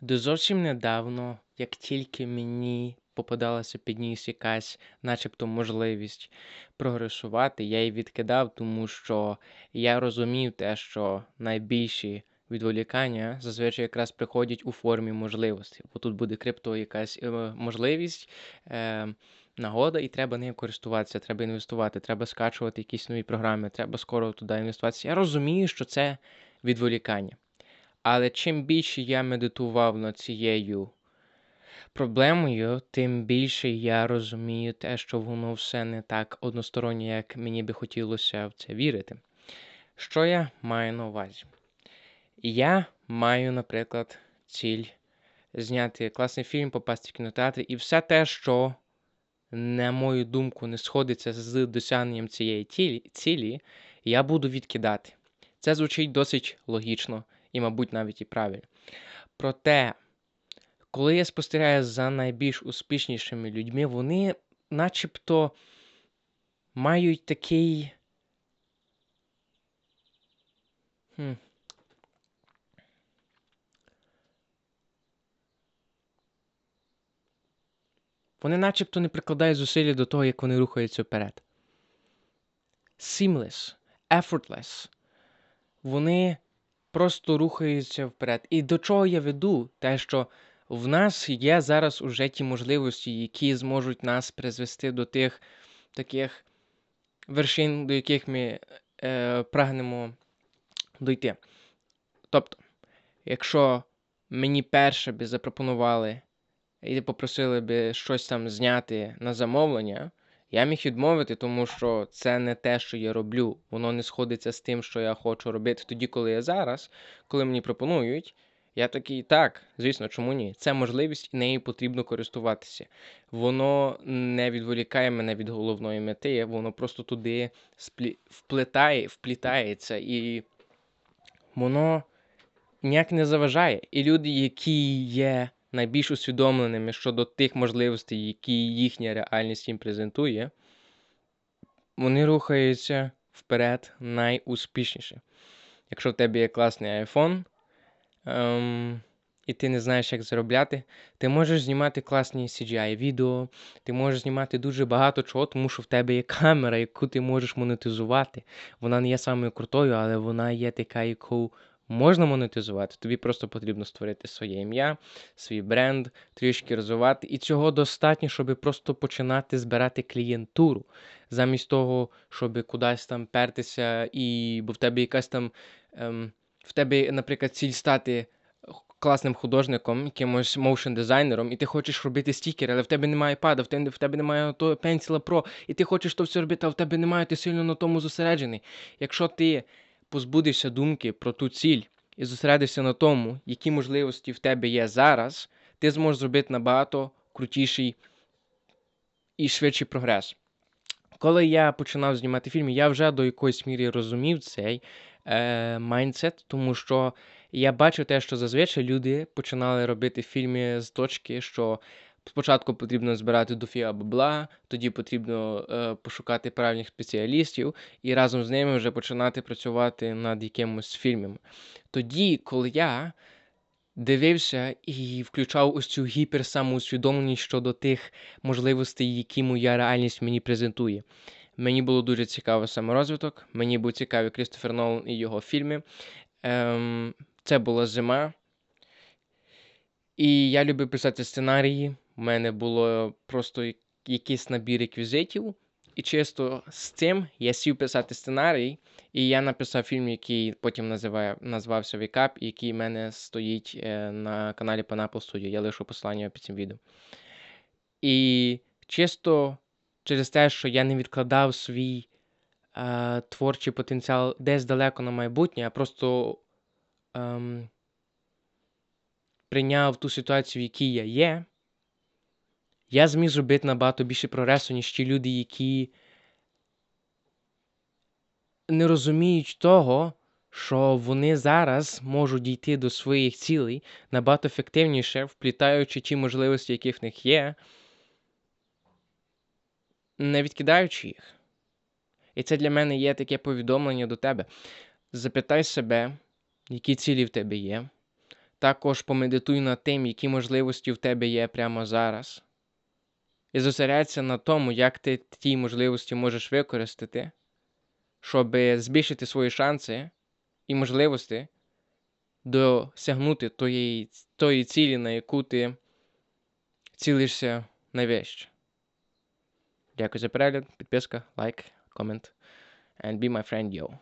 До зовсім недавно, як тільки мені попадалася під ніс якась, начебто, можливість прогресувати, я її відкидав, тому що я розумів те, що найбільші відволікання зазвичай якраз приходять у формі можливості. Бо тут буде крипто якась е, можливість, е, нагода, і треба нею користуватися, треба інвестувати, треба скачувати якісь нові програми, треба скоро туди інвестуватися. Я розумію, що це відволікання. Але чим більше я медитував над цією проблемою, тим більше я розумію те, що воно все не так одностороннє, як мені би хотілося в це вірити. Що я маю на увазі? Я маю, наприклад, ціль зняти класний фільм, попасти в кінотеатр, і все те, що, на мою думку, не сходиться з досягненням цієї цілі, я буду відкидати. Це звучить досить логічно і, мабуть, навіть і правильно. Проте, коли я спостерігаю за найбільш успішнішими людьми, вони начебто мають такий. Хм. Вони начебто не прикладають зусилля до того, як вони рухаються вперед. Seamless, effortless. Вони просто рухаються вперед. І до чого я веду? Те, що в нас є зараз уже ті можливості, які зможуть нас призвести до тих таких вершин, до яких ми е, прагнемо дойти. Тобто, якщо мені перше би запропонували і попросили би щось там зняти на замовлення, я міг відмовити, тому що це не те, що я роблю. Воно не сходиться з тим, що я хочу робити тоді, коли я зараз, коли мені пропонують. Я такий, так, звісно, чому ні? Це можливість і нею потрібно користуватися. Воно не відволікає мене від головної мети, воно просто туди сплі... вплітає, вплітається і воно ніяк не заважає. І люди, які є найбільш усвідомленими щодо тих можливостей, які їхня реальність їм презентує, вони рухаються вперед найуспішніше. Якщо в тебе є класний iPhone, ем, і ти не знаєш, як заробляти, ти можеш знімати класні CGI-відео, ти можеш знімати дуже багато чого, тому що в тебе є камера, яку ти можеш монетизувати. Вона не є самою крутою, але вона є така, яку можна монетизувати. Тобі просто потрібно створити своє ім'я, свій бренд, трішки розвивати. І цього достатньо, щоб просто починати збирати клієнтуру. Замість того, щоб кудись там пертися, і бо в тебе якась там. Ем, в тебе, наприклад, ціль стати класним художником, якимось моушн дизайнером, і ти хочеш робити стікери, але в тебе немає пада, в тебе в тебе немає того Pencil Pro, і ти хочеш то все робити, а в тебе немає, ти сильно на тому зосереджений. Якщо ти позбудешся думки про ту ціль і зосередишся на тому, які можливості в тебе є зараз, ти зможеш зробити набагато крутіший і швидший прогрес. Коли я починав знімати фільми, я вже до якоїсь міри розумів цей е, тому що я бачив те, що зазвичай люди починали робити фільми з точки, що спочатку потрібно збирати дофіга бабла, тоді потрібно е, пошукати правильних спеціалістів і разом з ними вже починати працювати над якимось фільмом. Тоді, коли я дивився і включав ось цю гіперсамоусвідомленість щодо тих можливостей, які моя реальність мені презентує. Мені було дуже цікаво саморозвиток, мені був цікавий Крістофер Нолан і його фільми. Ем, Це була зима. І я любив писати сценарії. У мене було просто якийсь набір реквізитів. І чисто з цим я сів писати сценарій, і я написав фільм, який потім називає, назвався Вікап, який в мене стоїть е, на каналі Pineapple Studio. Я лишу посилання під цим відео. І чисто через те, що я не відкладав свій е, творчий потенціал десь далеко на майбутнє, а просто ем, прийняв ту ситуацію, в якій я є, я зміг зробити набагато більше прогресу, ніж ті люди, які не розуміють того, що вони зараз можуть дійти до своїх цілей набагато ефективніше, вплітаючи ті можливості, які в них є, не відкидаючи їх. І це для мене є таке повідомлення до тебе. Запитай себе, які цілі в тебе є. також помедитуй над тим, які можливості в тебе є прямо зараз. І зосередься на тому, як ти ті можливості можеш використати, щоб збільшити свої шанси і можливості досягнути тої, тої цілі, на яку ти цілишся найвище. Дякую за перегляд, підписка, лайк, комент. And be my friend, yo.